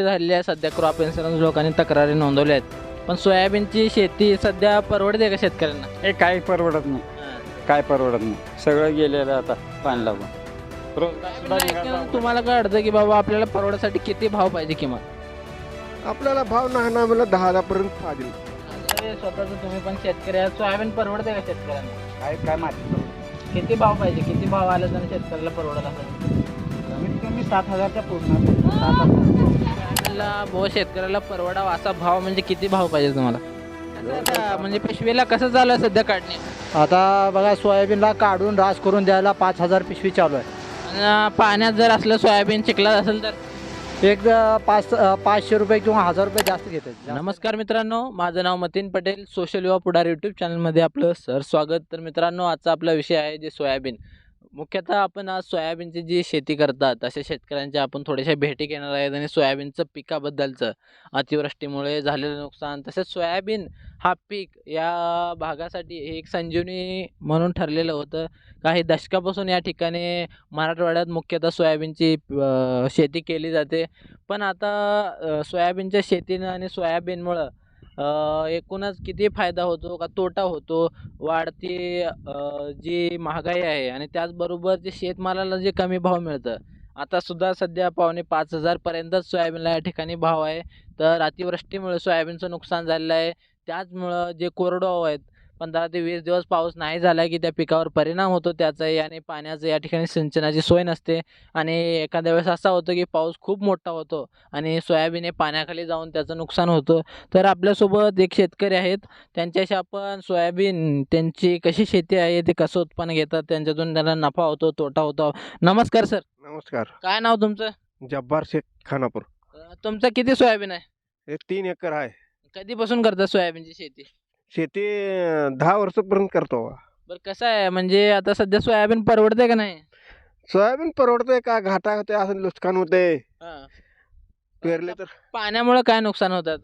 झालेली आहे सध्या क्रॉप इन्शुरन्स लोकांनी तक्रारी नोंदवल्या आहेत. पण सोयाबीनची शेती सध्या परवडते का शेतकऱ्यांना? हे काही परवडत नाही. काय परवडत नाही. सगळं गेलेलं आता पाणी लागून. रोजगार तुम्हाला काय वाटतं? की बाबा आपल्याला परवडण्यासाठी किती भाव पाहिजे किंमत आपल्याला भाव नाही ना मला दहा हजारपर्यंत पाहिजे. स्वतःच तुम्ही पण शेतकरी आहात. सोयाबीन परवडते का शेतकऱ्यांना? काय काय माहिती. किती भाव पाहिजे? किती भाव आले तर शेतकऱ्याला परवडत असेल? कमीत कमी सात हजारच्या पूर्ण सात हजार सोयाबीनला भाऊ शेतकऱ्याला परवडावा असा भाव म्हणजे किती भाव पाहिजे तुम्हाला? आता म्हणजे पिशवीला कसं चालू आहे सध्या काढणे? आता बघा सोयाबीनला काढून रास करून द्यायला पाच हजार पिशवी चालू आहे. पाण्यात जर असलं सोयाबीन चिखलात असेल तर? एक अ, पाच अ, पाचशे रुपये किंवा हजार रुपये जास्त घेतात. नमस्कार मित्रांनो माझं नाव मतीन पटेल सोशल युवा पुढार यूट्यूब चॅनलमध्ये आपलं सर स्वागत. तर मित्रांनो आजचा आपला विषय आहे जे सोयाबीन. मुख्यतः आपण आज सोयाबीनची जी शेती करतात अशा शेतकऱ्यांच्या आपण थोड्याशा भेटी घेणार आहेत आणि सोयाबीनचं पिकाबद्दलचं अतिवृष्टीमुळे झालेलं नुकसान तसेच सोयाबीन हा पीक या भागासाठी हे एक संजीवनी म्हणून ठरलेलं होतं. काही दशकापासून या ठिकाणी मराठवाड्यात मुख्यतः सोयाबीनची शेती केली जाते. पण आता सोयाबीनच्या शेतीनं आणि सोयाबीनमुळं एकूणच किती फायदा होतो का तोटा होतो? वाढती जी महागाई आहे आणि त्याचबरोबर जे शेतमालाला जे कमी भाव मिळतं. आता सुद्धा सध्या पावणे पाच हजारपर्यंतच सोयाबीनला या ठिकाणी भाव आहे. तर अतिवृष्टीमुळे सोयाबीनचं नुकसान झालेलं आहे. त्याचमुळं जे कोरडवाहू आहेत पंधरा ते वीस दिवस पाऊस नाही झाला की त्या पिकावर परिणाम होतो त्याचाही आणि पाण्याचं या ठिकाणी सिंचनाची सोय नसते. आणि एखाद्या वेळेस असा होतो की पाऊस खूप मोठा होतो आणि सोयाबीन हे पाण्याखाली जाऊन त्याचं नुकसान होतं. तर आपल्यासोबत एक शेतकरी आहेत. त्यांच्याशी आपण सोयाबीन त्यांची कशी शेती आहे ते कसं उत्पन्न घेतात त्यांच्यातून त्यांना नफा होतो तोटा होतो. नमस्कार सर. नमस्कार. काय नाव तुमचं? जब्बार शेख खानापूर. तुमचं किती सोयाबीन आहे? हे तीन एकर आहे. कधीपासून करता सोयाबीनची शेती? शेती दहा वर्षापर्यंत करतो. बरं कसं आहे? म्हणजे आता सध्या सोयाबीन परवडते का नाही? सोयाबीन परवडतंय का? घाटा होते असं नुकसान होते हां. पेरले तर पाण्यामुळे काय नुकसान होतं?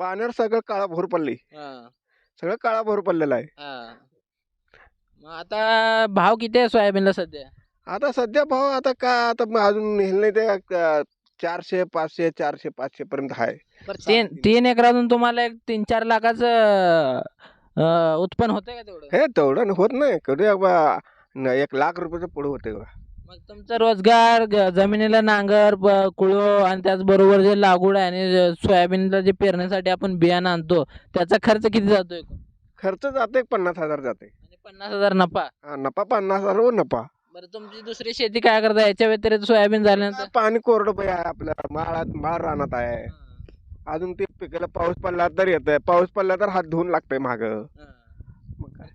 पाण्यावर सगळं काळा भोर पडली हां, सगळं काळा भोर पडलेला आहे. हां. मग आता भाव किती आहे सोयाबीनला सध्या? आता सध्या भाव आता का आता अजून हे नाही ते अं, चारशे पाचशे चारशे पाचशे पर्यंत आहे. तीन तीन एकरातून तुम्हाला एक तीन चार लाखाचं अं, उत्पन्न होतंय का तेवढं? हे तेवढं होत नाही. कधी बा- न- एक लाख रुपयाचं पुढे होते बा. मग तुमचा रोजगार ग- जमिनीला नांगर ब- कुळो आणि त्याचबरोबर जे लागवड आहे आणि जे सोयाबीनला जे पेरण्यासाठी आपण बियाणं आणतो त्याचा खर्च किती जातोय? खर्च जाते पन्नास हजार जाते आणि पन्नास हजार नफा? हा, नफा पन्नास हजार व नफा. बरं तुमची दुसरी शेती काय करता? याच्या व्यतिरिक्त सोयाबीन झाल्यानंतर? पाणी कोरडं पाहिजे आहे आपल्या माळात माळ रानात आहे. अजून ते पिकाला पाऊस पडला तर येत पाऊस पडला तर हात धुवून लागतंय माग.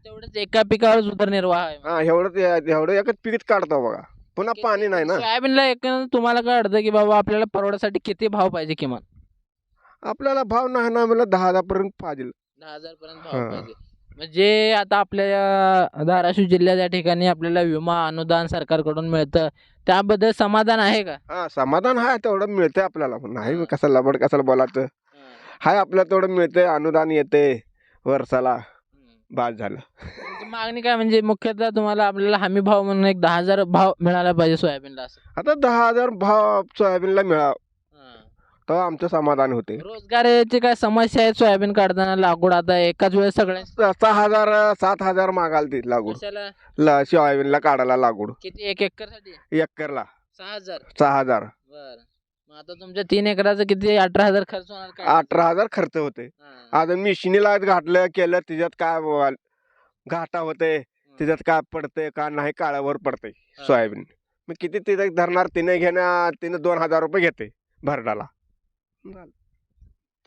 तेवढंच एका पिकावरच उदरनिर्वाह आहे. हा एवढं एवढं एकच पीक काढतो बघा. पुन्हा पाणी नाही ना. सोयाबीनला एक तुम्हाला काय वाटतं की बाबा आपल्याला परवडासाठी किती भाव पाहिजे किमान? आपल्याला भाव नाही ना मला दहा हजार पर्यंत पाहिजे. दहा हजार पर्यंत. भाव पाहिजे. म्हणजे आता आपल्या धाराशिव जिल्ह्यात या ठिकाणी आपल्याला विमा अनुदान सरकारकडून मिळतं. त्याबद्दल समाधान आहे का? हा समाधान आहे तेवढं मिळतंय आपल्याला. नाही मी कसं लबड कशाला बोलायचं? हाय आपल्याला तेवढं मिळतंय अनुदान येते वर्षाला. बाद झालं. तुमची मागणी काय? म्हणजे मुख्यतः तुम्हाला आपल्याला हमी भाव म्हणून एक दहा हजार भाव मिळाला पाहिजे सोयाबीनला असं. आता दहा हजार भाव सोयाबीनला मिळाव तेव्हा आमचं समाधान होते. रोजगाराची काय समस्या आहे? सोयाबीन काढताना लागवड आता एकाच वेळेस सगळ्या सहा हजार सात हजार मागाल ती कशाला? ला सोयाबीनला काढायला लागवड. किती? एक एकरसाठी एकरला. सहा हजार. सहा हजार. बर. मग आता तुमच्या तीन एकराचं किती? अठरा हजार खर्च होणार काय? अठरा हजार खर्च होते. आता मिशिनीला घातलं केलं त्याच्यात काय व- घाटा होते. त्याच्यात काय पडते का नाही काळावर पडते सोयाबीन. मग किती तिथे धरणार? तिने घेणार तिने दोन हजार रुपये घेते भरडाला.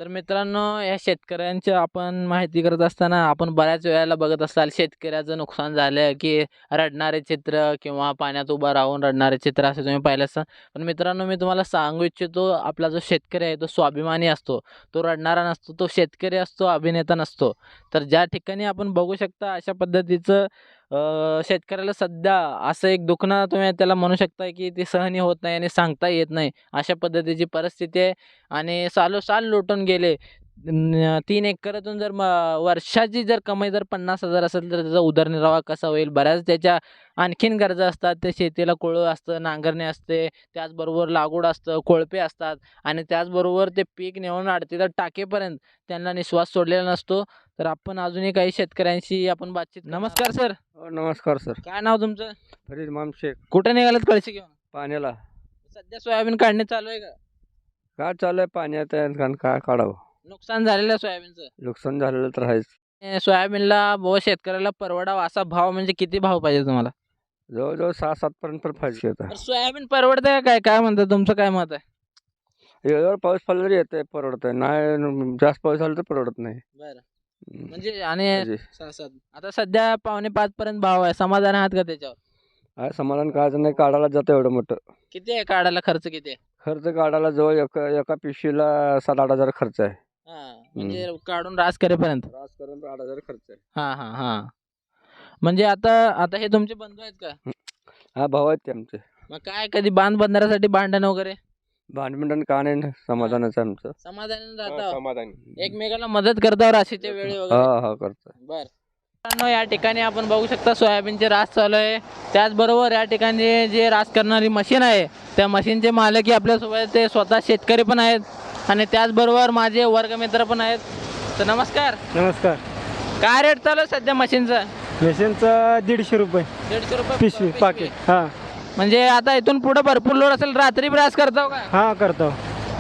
तर मित्रांनो या शेतकऱ्यांची आपण माहिती करत असताना आपण बऱ्याच वेळेला बघत असाल शेतकऱ्याचं नुकसान झालं की रडणारे चित्र किंवा पाण्यात उभं राहून रडणारे चित्र असे तुम्ही पाहिलं असतं पण मित्रांनो मी तुम्हाला सांगू इच्छितो आपला जो शेतकरी आहे तो स्वाभिमानी असतो. तो रडणारा नसतो तो शेतकरी असतो अभिनेता नसतो. तर ज्या ठिकाणी आपण बघू शकता अशा पद्धतीचं शेतकऱ्याला सध्या असं एक दुखणं तुम्ही त्याला म्हणू शकता की ते सहनी होत नाही आणि सांगता येत नाही. अशा पद्धतीची परिस्थिती आहे आणि सालोसाल लुटून गेले. तीन एकरातून जर म- वर्षाची जर कमाई जर पन्नास हजार असेल तर त्याचा उदरनिर्वाह कसा होईल? बऱ्याच त्याच्या आणखीन गरजा असतात. ते शेतीला कोळं असतं नांगरणे असते त्याचबरोबर लागवड असतं कोळपे असतात आणि त्याचबरोबर ते पीक नेऊन आडतीला टाकेपर्यंत त्यांना निश्वास सोडलेला नसतो. तर आपण अजूनही काही शेतकऱ्यांशी आपण बातचीत नमस्कार सर. नमस्कार सर. काय नाव तुमचं? फरीद माम शेख कुठे निघालात कळशी घेऊन? पाण्याला. सध्या सोयाबीन काढणे चालू आहे का? काय चालू आहे? पाण्यात आहे कारण काय काढावं? नुकसान झालेलं आहे सोयाबीनचं? नुकसान झालेलं तर आहेच. ए, सोयाबीनला व शेतकऱ्याला परवडावा असा भाव म्हणजे किती भाव पाहिजे तुम्हाला? जवळजवळ सहा सात पर्यंत पाहिजे तर सोयाबीन परवडतंय का काय? काय म्हणतात तुमचं काय मत आहे? वेळेवर पाऊस पडला तरी येतंय परवडतंय. नाही जास्त पाऊस झाला तर परवडत नाही. बरं. म्हणजे आणि म्हणजे. आता सध्या पावणे पाच पर्यंत भाव आहे. समाधान आहात का त्याच्यावर? काय समाधान काढायचं नाही काढायला जातं एवढं मोठं. किती आहे काढायला? खर्च किती आहे? खर्च काढायला जवळ एका एका पिशवीला सात आठ हजार खर्च आहे. हा, म्हणजे काढून रास करेपर्यंत. रास करून आठ हजार खर्च आहे. हा हा हा. म्हणजे आता आता हे तुमचे बंधू आहेत का? हा भाऊ आहेत ते आमचे. मग काय कधी बांध बंधाऱ्यासाठी भांडण वगैरे? भांडमिंटन का नाही? ना समाधानाचं आहे आमचं. समाधान हा, राहता. समाधानी. एकमेकाला मदत करता राशीच्या वेळी वगैरे. हा हा करतो बर. मित्रांनो या ठिकाणी आपण बघू शकता सोयाबीनचे रास चालू आहे. त्याचबरोबर या ठिकाणी जे रास करणारी मशीन आहे त्या मशीनचे मालकी आपल्यासोबत ते स्वतः शेतकरी पण आहेत आणि त्याचबरोबर माझे वर्गमित्र पण आहेत. तर नमस्कार. नमस्कार. काय रेट चालू आहे सध्या मशीनचा? मशीनचं दीडशे रुपये. दीडशे रुपये पिशवी. पाकिट हां. म्हणजे आता इथून पुढे भरपूर लोड असेल रात्री बी रास करतो का हां करतो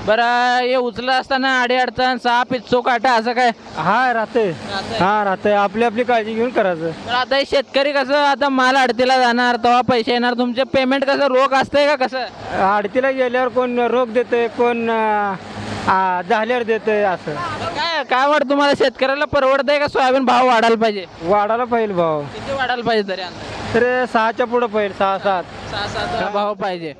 बरं हे उचलं असताना आडी अडचण सहा पिच्चो काटा असं काय? हा राहते राहतंय. हां राहते आपली आपली काळजी घेऊन करायचं. तर आता हे शेतकरी कसं आता माल अडतीला जाणार तेव्हा पैसे येणार तुमचे पेमेंट कसं रोख असतंय का कसं? आडतीला गेल्यावर कोण रोग देते कोण अं, आ, झाल्यावर देते असं. काय काय वाटतं तुम्हाला शेतकऱ्याला परवडतंय का सोयाबीन भाव वाढायला पाहिजे? वाढायला पाहिजे भाव. किती वाढायला पाहिजे तरी अंदाजे? तर सहाच्या पुढं पाहिजे सहा सात. सहा सात. भाव पाहिजे.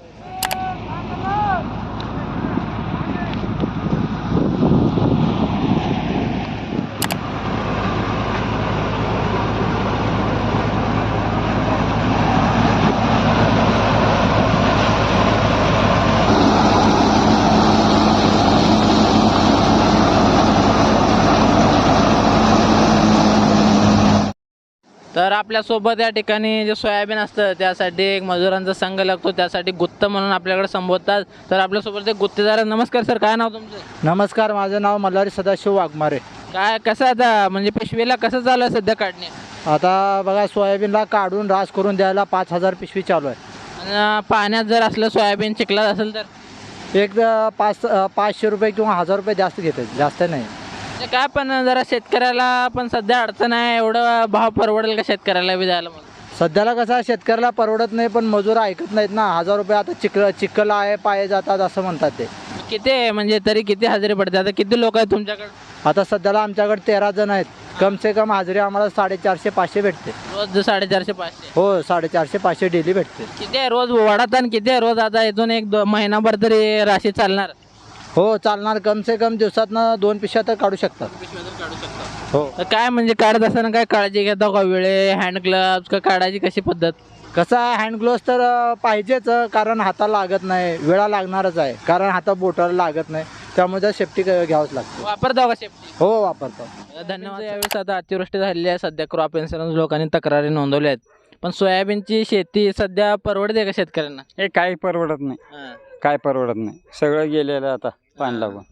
तर आपल्यासोबत या ठिकाणी जे सोयाबीन असतं त्यासाठी एक मजुरांचा संघ लागतो. त्यासाठी गुत्त म्हणून आपल्याकडे संबोधतात. तर आपल्यासोबत एक गुत्तेदार. नमस्कार सर काय नाव तुमचं? नमस्कार माझं नाव मल्हारी सदाशिव वाघमारे. काय कसं आता म्हणजे पिशवीला कसं चालू आहे सध्या काढणे? आता बघा सोयाबीनला काढून रास करून द्यायला पाच हजार पिशवी चालू आहे. आणि पाण्यात जर असलं सोयाबीन चिखलात असेल तर? एक अं, पाच अं, पाचशे रुपये किंवा हजार रुपये जास्त घेते जास्त नाही. म्हणजे काय पण जरा शेतकऱ्याला पण सध्या अडचण आहे एवढं भाव परवडेल का शेतकऱ्याला बी द्यायला मग सध्याला कसं आहे, शेतकऱ्याला परवडत नाही पण मजूर ऐकत नाहीत ना. हजार रुपये आता चिखल चिखल आहे पाये जातात असं म्हणतात ते. किती आहे? म्हणजे तरी किती हजेरी पडते आता किती लोक आहेत तुमच्याकडे? आता सध्याला आमच्याकडे तेरा जण आहेत. कम से कम हजेरी आम्हाला साडेचारशे पाचशे भेटते. रोज साडेचारशे पाचशे? हो साडेचारशे पाचशे डेली भेटते. किती आहे रोज? वडात आणि किती आहे रोज? आता इथून एक दो महिनाभर तरी राशी चालणार. हो चालणार. कम से कम दिवसातनं दोन पिशव्या तर काढू शकतात. हो. तर काय म्हणजे काढत असताना काय काळजी घेता का वेळे हँड ग्लव्स का काढायची कशी पद्धत? कसं आहे हँड ग्लोव्स तर अं, पाहिजेच अं, कारण हाताला लागत नाही. वेळा लागणारच आहे. कारण हाता बोटाला लागत नाही. त्यामुळे त्या सेफ्टी घ्यावंच लागतं. वापरता का सेफ्टी हो वापरतो. धन्यवाद. यावेळेस आता अतिवृष्टी झालेली आहे. सध्या क्रॉप इन्शुरन्स लोकांनी तक्रारी नोंदवल्या आहेत. पण सोयाबीनची शेती सध्या परवडते का शेतकऱ्यांना? हे काही परवडत नाही. काय परवडत नाही. सगळं गेलेलं आता. पाणी लागून.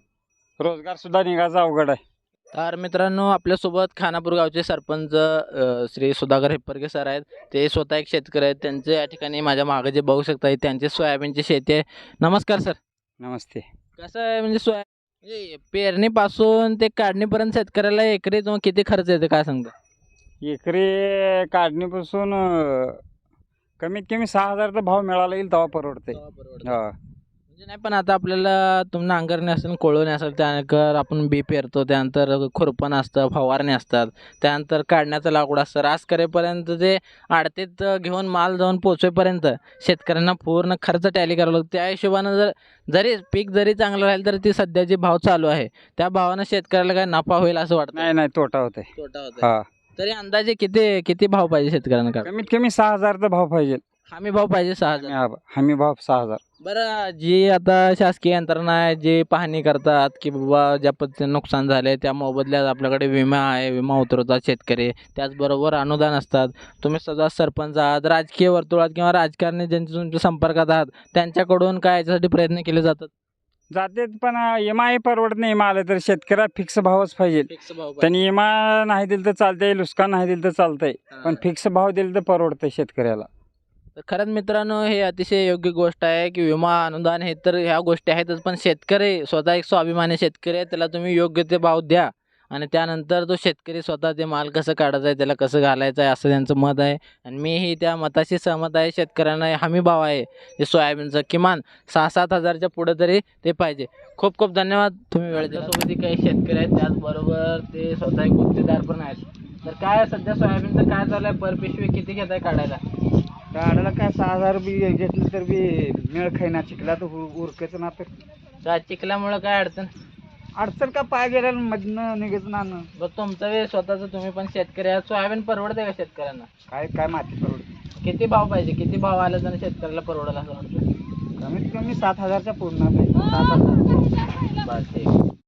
रोजगार सुद्धा निघायचा अवघड आहे. तर मित्रांनो आपल्यासोबत खानापूर गावचे सरपंच अ, श्री सुधाकर हिप्परके सर आहेत. ते स्वतः एक शेतकरी आहेत. त्यांचे या ठिकाणी माझ्या मागे जे बघू शकता त्यांची सोयाबीनची शेती आहे. नमस्कार सर. नमस्ते. कसं आहे म्हणजे सोया म्हणजे पेरणीपासून ते काढणीपर्यंत शेतकऱ्याला एकरी तुम्हाला किती खर्च येते काय सांगता? एकरी काढणीपासून अं, कमीत कमी सहा हजारचा भाव मिळाला येईल तेव्हा परवडते हा. म्हणजे नाही पण आता आपल्याला तुम्ही नांगरणे असेल कोळवणे असेल त्यानंतर आपण बी पेरतो त्यानंतर खुरपण असतं फवारणी असतात त्यानंतर काढण्याचं लाकूड असतं. रास करेपर्यंत ते आडतीत घेऊन माल जाऊन पोचवेपर्यंत शेतकऱ्यांना पूर्ण खर्च टॅली करावा लागतो. त्या हिशोबानं जर जरी पीक जरी चांगलं राहील तर ती सध्या जे भाव चालू आहे. त्या भावानं शेतकऱ्याला काय नफा होईल असं वाटतं? नाही नाही तोटा होते तोटा होता हा. तरी अंदाजे किती किती भाव पाहिजे शेतकऱ्यांना? कमीत कमी सहा हजारचा भाव पाहिजे. हमी भाव पाहिजे सहा हजार. हमी हमी भाव सहा हजार. बरं जी आता शासकीय यंत्रणा आहे जे पाहणी करतात की बाबा ज्या पद्धतीने नुकसान झाले त्या मोबदल्यात आपल्याकडे विमा आहे विमा उतरवतात शेतकरी. त्याचबरोबर अनुदान असतात. तुम्ही सदा सरपंच आहात राजकीय वर्तुळात किंवा राजकारणी ज्यांच्या तुमच्या संपर्कात आहात त्यांच्याकडून काय याच्यासाठी प्रयत्न केले जातात? जाते पण एम परवडत नाही विमा आलं तर शेतकऱ्याला फिक्स भावच पाहिजे. फिक्स भाव त्यांनी विमा नाही दिलं तर चालतंय नुकसान नाही दिलं तर चालतंय. पण फिक्स भाव दिलं तर परवडतंय शेतकऱ्याला. तर खरंच मित्रांनो हे अतिशय योग्य गोष्ट आहे की विमा अनुदान हे तर ह्या गोष्टी आहेतच पण शेतकरी स्वतः एक स्वाभिमानी शेतकरी आहे त्याला तुम्ही योग्य ते भाव द्या. आणि त्यानंतर तो शेतकरी स्वतः ते माल कसं काढायचा आहे त्याला कसं घालायचं आहे असं त्यांचं मत आहे. आणि मीही त्या मताशी सहमत आहे शेतकऱ्यांना हमी भाव आहे जे सोयाबीनचं किमान सहा सात हजारच्या पुढं तरी ते पाहिजे. खूप खूप धन्यवाद तुम्ही वेळ दिल्यासोबत काही शेतकरी आहेत त्याचबरोबर ते स्वतः एक गुत्तेदार पण आहेत. तर काय सध्या सोयाबीनचं काय चालू आहे? पर पिशवी किती घेत आहे काढायला? काढायला काय सहा हजार बी घेतलं तर बी मिळ खाईना चिखला तर उरकच ना तर का चिखल्यामुळं काय अडचण? अडचण का पाय गेल्या मधनं निघत ना न. बघ तुमचं वे स्वतःचं तुम्ही पण शेतकरी आहात. सोयाबीन परवडते का शेतकऱ्यांना? काय काय माती परवडते किती भाव पाहिजे? किती भाव आला तर शेतकऱ्याला परवडेल असं वाटतं कमीत कमी सात हजारच्या पूर्ण पाहिजे सात हजार बस ठीक.